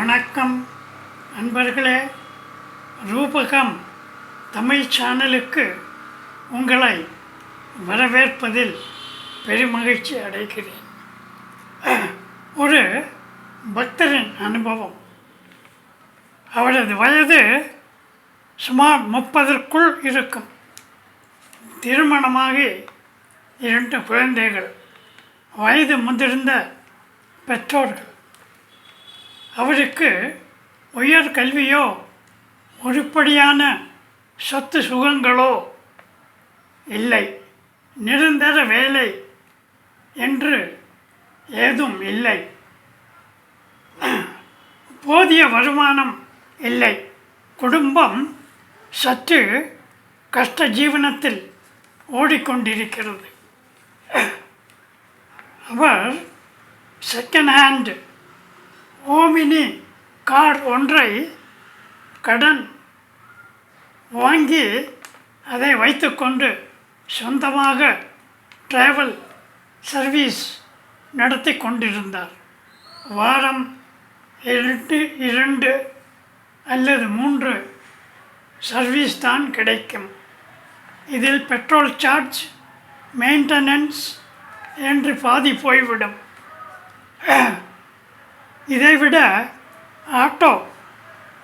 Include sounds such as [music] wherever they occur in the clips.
வணக்கம். நண்பர்களே ரூபகம் தமிழ் சேனலுக்கு உங்களை வரவேற்பதில் பெருமகிழ்ச்சி அடைகிறேன். ஒரு பக்தரின் அனுபவம். அவரது வயது சுமார் முப்பதற்குள் இருக்கும். திருமணமாகி இரண்டு குழந்தைகள். வயது முதிர்ந்த பெற்றோர்கள். அவருக்கு உயர் கல்வியோ முழுப்படியான சொத்து சுகங்களோ இல்லை. நிரந்தர வேலை என்று ஏதும் இல்லை. போதிய வருமானம் இல்லை. குடும்பம் சற்று கஷ்ட ஜீவனத்தில் ஓடிக்கொண்டிருக்கிறது. அவர் செகண்ட் ஹேண்ட் ஓமினி கார் ஒன்றை கடன் வாங்கி அதை வைத்துக்கொண்டு சொந்தமாக டிராவல் சர்வீஸ் நடத்தி கொண்டிருந்தார். வாரம் இரண்டு இரண்டு அல்லது மூன்று சர்வீஸ் தான் கிடைக்கும். இதில் பெட்ரோல் சார்ஜ் மெயின்டெனன்ஸ் என்று பாதி போய்விடும். இதைவிட ஆட்டோ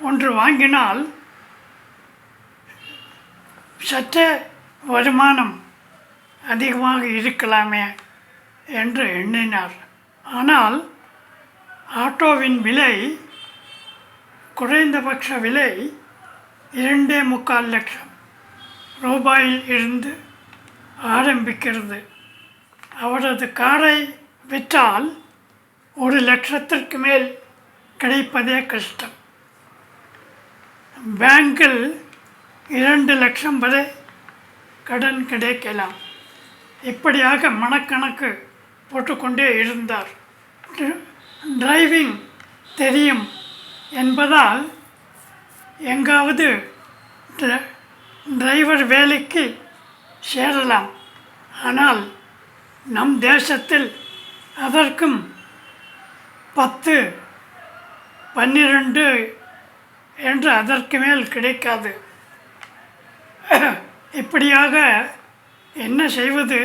ஒன்று வாங்கினால் சற்றே வருமானம் அதிகமாக இருக்கலாமே என்று எண்ணினார். ஆனால் ஆட்டோவின் விலை குறைந்தபட்ச விலை இரண்டே முக்கால் லட்சம் ரூபாயில் இருந்து ஆரம்பிக்கிறது. அவரது காரை விற்றால் ஒரு லட்சத்திற்கு மேல் கிடைப்பதே கஷ்டம். பேங்கில் இரண்டு லட்சம் வரை கடன் கிடைக்கலாம். இப்படியாக மனக்கணக்கு போட்டுக்கொண்டே இருந்தார். டிரைவிங் தெரியும் என்பதால் எங்காவது டிரைவர் வேலைக்கு சேரலாம். ஆனால் நம் தேசத்தில் அதற்கும் பத்து பன்னிரெண்டு என்று அதற்கு மேல் கிடைக்காது. இப்படியாக என்ன செய்வது?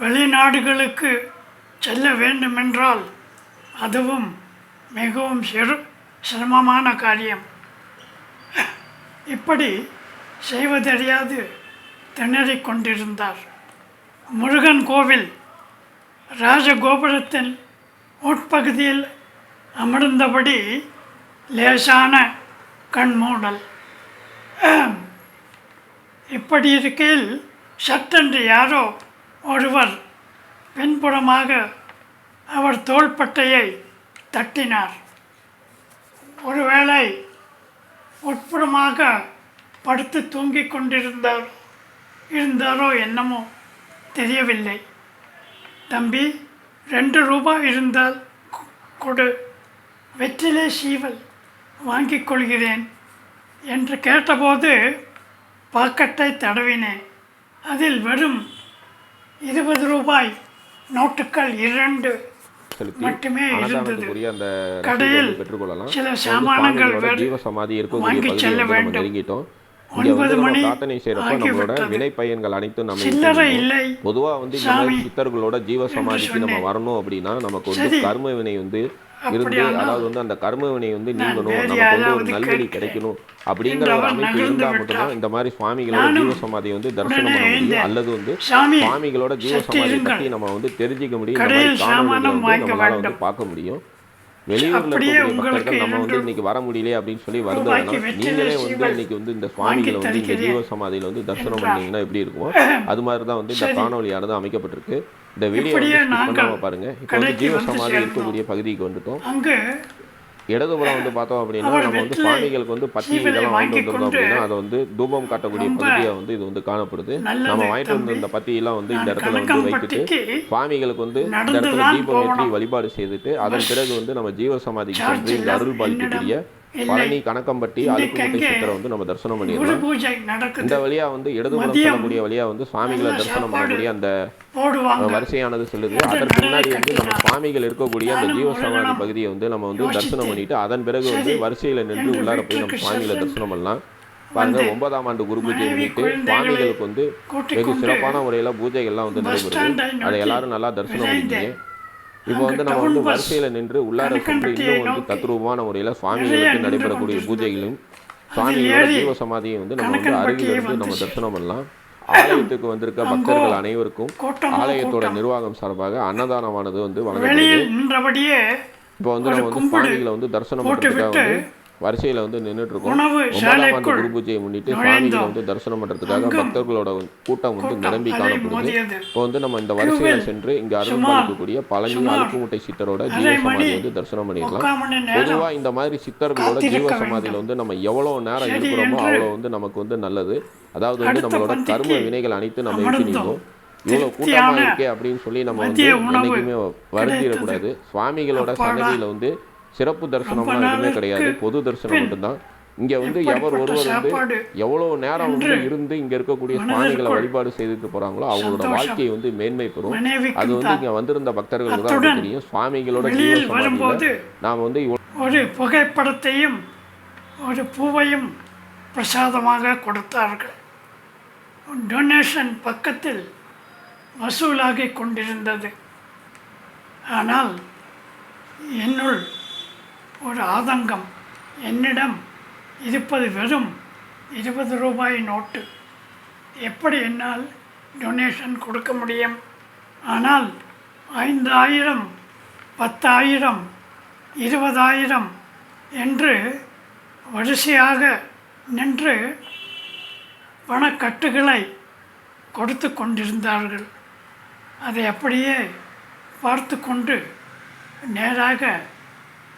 வெளிநாடுகளுக்கு செல்ல வேண்டுமென்றால் அதுவும் மிகவும் சிறு சிரமமான காரியம். இப்படி செய்வதறியாது திணறிக் கொண்டிருந்தார். முருகன் கோவில் ராஜகோபுரத்தின் உட்பகுதியில் அமர்ந்தபடி லேசான கண்மூடல். இப்படி இருக்கையில் சட்டென்று யாரோ ஒருவர் பின்புறமாக அவர் தோள்பட்டையை தட்டினார். ஒருவேளை உட்புறமாக படுத்து தூங்கிக் கொண்டிருந்தார் இருந்தாரோ என்னமோ தெரியவில்லை. தம்பி ரெண்டு ரூபாய் இருந்தால் கொடு. வெற்றிலை சீவல் வாங்கிக் கொள்கிறேன் என்று கேட்டபோது பாக்கெட்டை தடவினேன். அதில் வெறும் இருபது ரூபாய் நோட்டுகள் இரண்டு மட்டுமே இருந்தது. கடையில் சில சாமானங்கள் பகுதியை செல்ல வேண்டும். இங்க வந்து நம்ம பிரார்த்தனை செய்யறப்ப நம்மளோட. வினை பயன்கள் அனைத்தும் நம்ம சில்லறை இருக்கணும். இல்லை பொதுவா வந்து இந்த மாதிரி சித்தர்களோட ஜீவ சமாதிக்கு நம்ம. வரணும் அப்படின்னா நமக்கு வந்து. கர்ம வினை வந்து இருந்து அதாவது வந்து அந்த கர்ம வினை வந்து நீங்கணும் நமக்கு வந்து ஒரு நல்வழி. கிடைக்கணும் அப்படிங்கிற ஒரு அமைப்பு நகர்ந்து இருந்தா விட்டார். மட்டும்தான் இந்த மாதிரி சுவாமிகளோட நானும் ஜீவ சமாதியை வந்து தரிசனம் பண்ண முடியும். அல்லது வந்து சுவாமிகளோட ஜீவ சற்று சமாதி இருங்கள். பத்தி நம்ம வந்து தெரிஞ்சுக்க முடியும் இந்த மாதிரி காணொலிகளை வந்து நம்மளால வந்து. பார்க்க முடியும் வெளியூர்ல பக்தர்கள் நம்ம வந்து இன்னைக்கு வர முடியலையே அப்படின்னு சொல்லி வருது நீங்களே வந்து இன்னைக்கு வந்து இந்த சுவாமிகளை வந்து இந்த ஜீவ சமாதியில வந்து தரிசனம். பண்ணீங்கன்னா எப்படி இருக்கும் [laughs] அது மாதிரி தான் வந்து இந்த. காணொலியானது அமைக்கப்பட்டிருக்கு இந்த வீடியோ பாருங்க இப்போ வந்து ஜீவ சமாதி. இருக்கக்கூடிய பகுதிக்கு வந்துட்டோம் இடதுபுறம் வந்து பார்த்தோம் அப்படின்னா நம்ம வந்து சுவாமிகளுக்கு வந்து பத்தி இதெல்லாம் வாங்கிட்டு வந்திருந்தோம் அப்படின்னா அதை வந்து தூபம் காட்டக்கூடிய ரொம்ப பகுதியா வந்து இது வந்து காணப்படுது நம்ம வாங்கிட்டு வந்த. இந்த பத்தியெல்லாம் வந்து இந்த இடத்துல வந்து வைத்துட்டு சுவாமிகளுக்கு வந்து இந்த இடத்துல தீபம் ஏற்றி. வழிபாடு செய்துட்டு அதன் பிறகு வந்து நம்ம ஜீவ சமாதிக்கு சென்று இல்லை அருள் இல்லை பழனி கணக்கம்பட்டி அழுக்குமுட்டை சித்தரை வந்து நம்ம தரிசனம் பண்ணிடலாம் இந்த வழியா வந்து இடதுபுறம் மதியம் செல்லக்கூடிய வழியா வந்து சுவாமிகளை தரிசனம் பண்ணக்கூடிய அந்த வரிசையானது செல்லுது அது அதற்கு முன்னாடி வந்து நம்ம. சுவாமிகள் இருக்கக்கூடிய அந்த ஜீவசமாதி பகுதியை வந்து நம்ம வந்து. தரிசனம் பண்ணிட்டு அதன் பிறகு வந்து வரிசையில நின்று உள்ளார போய் நம்ம சுவாமிகளை தரிசனம் பண்ணலாம் பாருங்க ஒன்பதாம் ஆண்டு குரு பூஜையை முன்னிட்டு சுவாமிகளுக்கு வந்து வெகு சிறப்பான முறையில பூஜைகள்லாம் வந்து நடைபெறுது அதை எல்லாரும் நல்லா தரிசனம். பண்ணிக்கீங்க இப்போ வந்து நம்ம வந்து வரிசையில நின்று உள்ளார சென்று இன்னும் வந்து தத்ரூபமான முறையில சுவாமிகளுக்கு நடைபெறக்கூடிய. பூஜைகளும் சுவாமிகளோட ஜீவ சமாதியை வந்து நம்ம வந்து அருகில் இருந்து நம்ம. தரிசனம் பண்ணலாம். ஆலயத்துக்கு வந்திருக்க பக்தர்கள் அனைவருக்கும் ஆலயத்தோட நிர்வாகம் சார்பாக அன்னதானமானது வந்து வழங்கப்படுது. இப்போ வந்து நம்ம வந்து சுவாமிகளை வந்து தரிசனம் விட்டு வந்து வரிசையில வந்து நின்றுட்டு இருக்கோம் உணவு ஒன்பதாம் குரு பூஜையை முன்னிட்டு. சுவாமிகளை வந்து தரிசனம் பண்றதுக்காக அங்கும் பக்தர்களோட கூட்டம் வந்து நிரம்பி காணப்படுது. இப்போ வந்து நம்ம இந்த வரிசையில சென்று இங்க அருள்பாலிக்கக்கூடிய பழனி அழுக்குமுட்டை சித்தரோட ஜீவ சமாதி வந்து தரிசனம் பண்ணிடலாம். முக்கால் மணி நேரம் பொதுவா இந்த மாதிரி சித்தர்களோட ஜீவ சமாதியில வந்து நம்ம எவ்வளவு நேரம் இருக்கிறோமோ என்று அவ்வளவு வந்து நமக்கு வந்து நல்லது. அதாவது வந்து நம்மளோட கர்ம வினைகள் அனைத்து நம்ம அமர்ந்தோம். நீங்கும் இவ்வளவு கூட்டமா திருப்தியான இருக்கே அப்படின்னு சொல்லி நம்ம வந்து என்னைக்குமே வருந்திடக்கூடாது. சுவாமிகளோட சன்னதியில வந்து சிறப்பு தரிசனம்லாம் எதுவுமே கிடையாது. பொது தரிசனம் மட்டும்தான். இங்க வந்து எவர் ஒருவர் வந்து எவ்வளவு நேரம் வந்து இருந்து இங்க இருக்கக்கூடிய சுவாமிகளை வழிபாடு செய்துட்டு போறாங்களோ அவங்களோட வாழ்க்கையை வந்து மேன்மை பெறும். அது வந்து இங்க வந்திருந்த பக்தர்களுக்கு தான் தெரியும். சுவாமிகளோட வரும்போது நாம வந்து ஒரு புகைப்படத்தையும் ஒரு பூவையும் பிரசாதமாக கொடுத்தார்கள். டொனேஷன் பக்கத்தில் வசூலாகி கொண்டிருந்தது. ஆனால் என்னுள் ஒரு ஆதங்கம். என்னிடம் இருப்பது வெறும் இருபது ரூபாய் நோட்டு. எப்படி என்னால் டொனேஷன் கொடுக்க முடியும்? ஆனால் ஐந்தாயிரம் பத்தாயிரம் இருபதாயிரம் என்று வரிசையாக நின்று பணக்கட்டுகளை கொடுத்து கொண்டிருந்தார்கள். அதை அப்படியே பார்த்து கொண்டு நேராக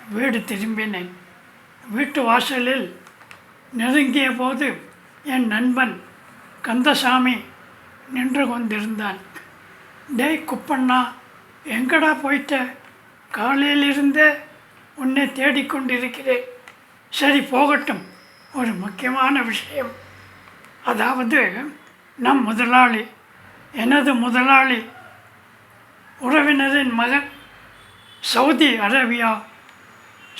வீடு திரும்பினேன். வீட்டு வாசலில் நெருங்கிய போது என் நண்பன் கந்தசாமி நின்று கொண்டிருந்தான். டேய் குப்பண்ணா எங்கடா போயிட்ட? காலையிலிருந்தே உன்னை தேடிக்கொண்டிருக்கிறேன் சரி போகட்டும். ஒரு முக்கியமான விஷயம். அதாவது நம் முதலாளி எனது முதலாளி உறவினரின் மகன் சவுதி அரேபியா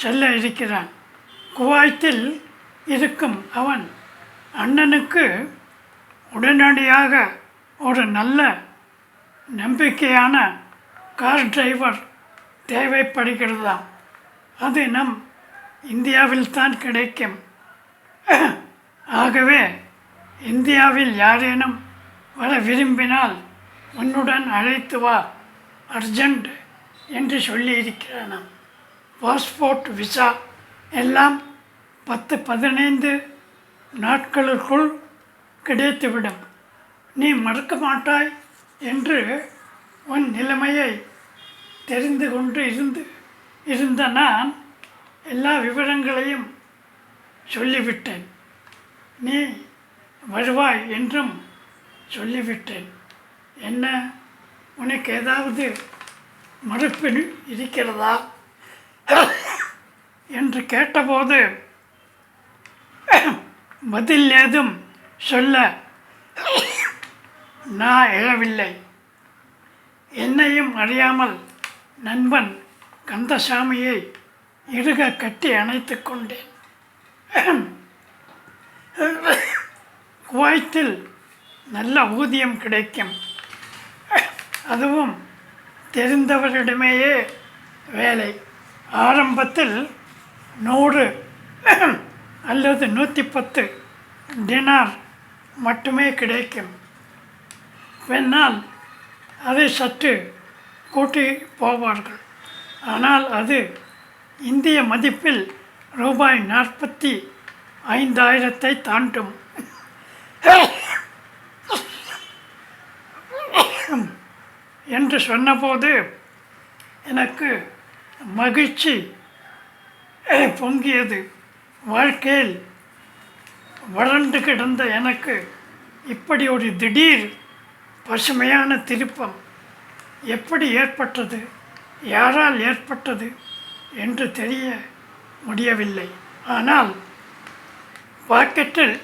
செல்ல இருக்கிறான். குவாய்த்தில் இருக்கும் அவன் அண்ணனுக்கு உடனடியாக ஒரு நல்ல நம்பிக்கையான கார் டிரைவர் தேவைப்படுகிறதாம். அது நம் இந்தியாவில் தான் கிடைக்கும். ஆகவே இந்தியாவில் யாரேனும் வர விரும்பினால் உன்னுடன் அழைத்து வா அர்ஜெண்ட் என்று சொல்லியிருக்கிறானாம். பாஸ்போர்ட் விசா எல்லாம் பத்து பதினைந்து நாட்களுக்குள் கிடைத்துவிடும். நீ மறக்க மாட்டாய் என்று உன் நிலைமையை தெரிந்து கொண்டு இருந்து இருந்த நான் எல்லா விவரங்களையும் சொல்லிவிட்டேன். நீ வருவாய் என்றும் சொல்லிவிட்டேன். என்ன உனக்கு ஏதாவது மறுப்பு இருக்கிறதா? என்று கேட்டபோது பதில் ஏதும் சொல்ல நான் எழவில்லை. என்னையும் அறியாமல் நண்பன் கந்தசாமியை இறுக கட்டி அணைத்து கொண்டேன். குவைத்தில் நல்ல ஊதியம் கிடைக்கும். அதுவும் தெரிந்தவரிடமேயே வேலை. ஆரம்பத்தில் நூறு அல்லது நூற்றி பத்து டினார் மட்டுமே கிடைக்கும். பின்னால் அதை சற்று கூட்டி போவார்கள். ஆனால் அது இந்திய மதிப்பில் ரூபாய் நாற்பத்தி ஐந்தாயிரத்தை தாண்டும். என்று சொன்னபோது எனக்கு மகிழ்ச்சி பொங்கியது. வாழ்க்கையில் வறண்டு கிடந்த எனக்கு இப்படி ஒரு திடீர் பசுமையான திருப்பம் எப்படி ஏற்பட்டது? யாரால் ஏற்பட்டது என்று தெரிய முடியவில்லை. ஆனால் பாக்கெட்டில்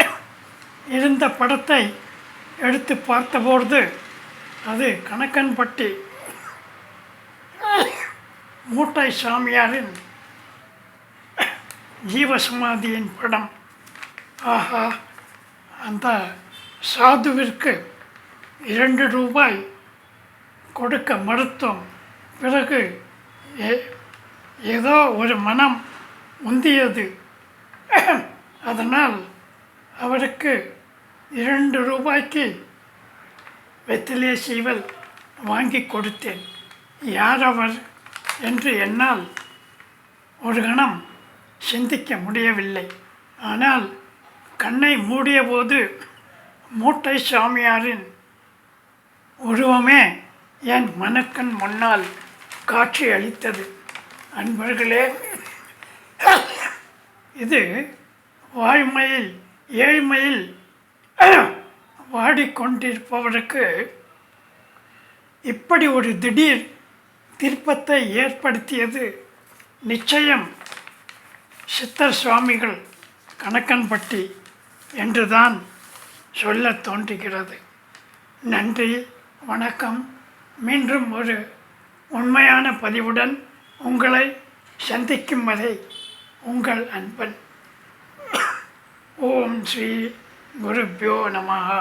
இருந்த படத்தை எடுத்து பார்த்தபொழுது அது கணக்கன்பட்டி மூட்டை சாமியாரின் ஜீவசமாதியின் படம். ஆஹா அந்த சாதுவிற்கு இரண்டு ரூபாய் கொடுக்க மறுத்தோம். பிறகு ஏ- ஏதோ ஒரு மனம் உந்தியது. அதனால் அவருக்கு இரண்டு ரூபாய்க்கு வெத்திலே சீவல் வாங்கி கொடுத்தேன். யார் அவர்? என்று என்னால் ஒரு கணம் சிந்திக்க முடியவில்லை. ஆனால் கண்ணை மூடியபோது மூட்டை சாமியாரின் உருவமே என் மனக்கண் முன்னால் காட்சி அளித்தது அன்பர்களே இது வாய்மையில் ஏழ்மையில் வாடிக்கொண்டிருப்பவருக்கு இப்படி ஒரு திடீர் திருப்பத்தை ஏற்படுத்தியது நிச்சயம் சித்தர் சுவாமிகள் கணக்கன்பட்டி என்றுதான் சொல்ல தோன்றுகிறது. நன்றி வணக்கம். மீண்டும் ஒரு உண்மையான பதிவுடன் உங்களை சந்திக்கும் வரை உங்கள் அன்பன். ஓம் ஸ்ரீ குருப்பியோ நமகா